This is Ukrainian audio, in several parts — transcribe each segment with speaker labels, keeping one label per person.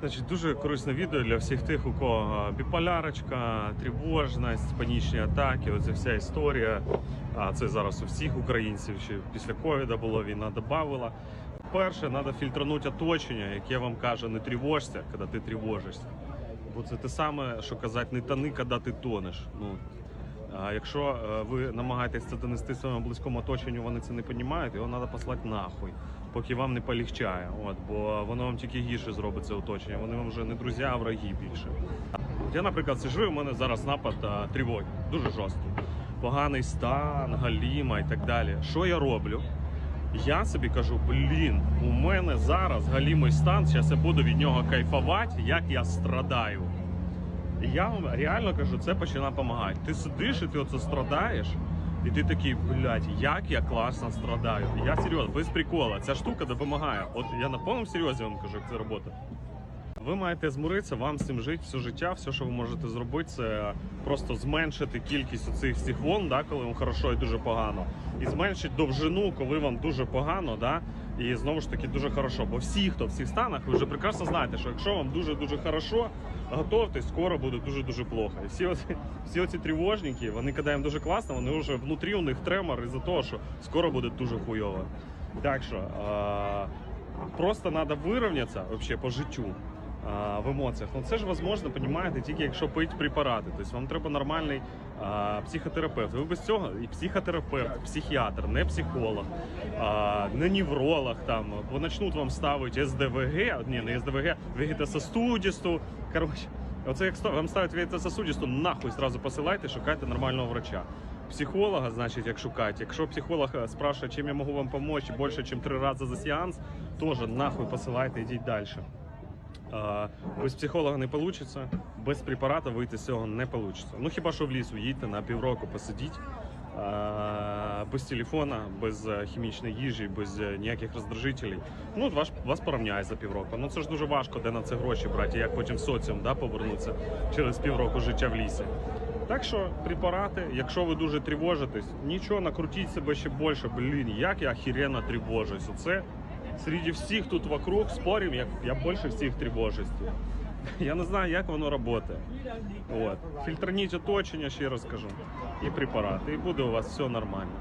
Speaker 1: Значить, дуже корисне відео для всіх тих, у кого біполярочка, тривожність, панічні атаки, оця вся історія. А це зараз у всіх українців, ще після ковіда було, війна додавала. Перше, треба фільтранути оточення, яке вам каже, не тривожся, коли ти тривожишся. Бо це те саме, що казати, не тони, коли ти тонеш. Ну, якщо е, ви намагаєтесь це донести своєму близькому оточенню, вони це не розуміють, його треба послати нахуй, поки вам не полегчає. От, бо воно вам тільки гірше зробить це оточення. Вони вам вже не друзі, а враги більше. Я, наприклад, сижу, у мене зараз напад тривоги, дуже жорсткий. Поганий стан, галіма і так далі. Що я роблю? Я собі кажу, блін, у мене зараз галімий стан, зараз я буду від нього кайфувати, як я страдаю. Я вам реально кажу, це починає допомагати. Ти сидиш і ти оце страдаєш, і ти такий, блядь, як я класно страдаю. Я серйозно, без прикола, ця штука допомагає. От я на повному серйозі вам кажу, як це робота. Ви маєте змиритися, вам з цим жити все життя. Все, що ви можете зробити, це просто зменшити кількість цих всіх волн, да, коли вам хорошо і дуже погано, і зменшити довжину, коли вам дуже погано, да, і знову ж таки дуже хорошо. Бо всі, хто в цих станах, ви вже прекрасно знаєте, що якщо вам дуже дуже хорошо, готовтесь, скоро буде дуже дуже плохо. І всі оці, всі оці тривожники, вони їм дуже класно, вони вже внутрі у них тремор із-за того, що скоро буде дуже хуйово. Так що е- просто треба вирівнятися по життю в емоціях. Ну це ж возможно, понімаєте, тільки якщо пити препарати. Тобто вам треба нормальний а, психотерапевт. Ви без цього і психотерапевт, психіатр, не психолог, а, не невролог там, бо почнуть вам ставити СДВГ, ні, не СДВГ, вегетососудисту. Коротше, оце як вам ставить вегетососудисту, нахуй зразу посилайте, шукайте нормального врача. Психолога, значить, як шукати. Якщо психолог е, спрашиває, чим я можу вам допомогти більше, ніж три рази за сеанс, теж нахуй посилайте, йдіть далі. Без психолога не вийде, без препарата вийти з цього не вийде. Ну хіба що в лісу їдьте на півроку посидіть. Без телефона, без е, хімічної їжі, без е, ніяких роздражителей. Ну, вас, вас порівняє за півроку. Ну це ж дуже важко, де на це гроші брати, як потім в соціум да, повернутися через півроку життя в лісі. Так що препарати, якщо ви дуже тривожитесь, нічого, накрутіть себе ще більше. Блін, як я охеренно тривожусь. Оце серед всіх тут вокруг спорів, як я більше всіх тривожусь. тут. Я не знаю, як воно працює. От. Фільтраніть оточення, ще раз кажу, і препарати, і буде у вас все нормально.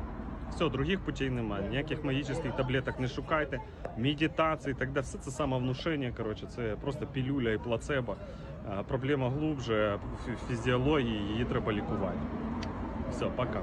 Speaker 1: Все, других путей немає. Ніяких магічних таблеток не шукайте, медитації і так далі. Все це самовнушення, коротше, це просто пілюля і плацебо. А, Проблема глубже, фі- фізіології, її треба лікувати. Все, пока.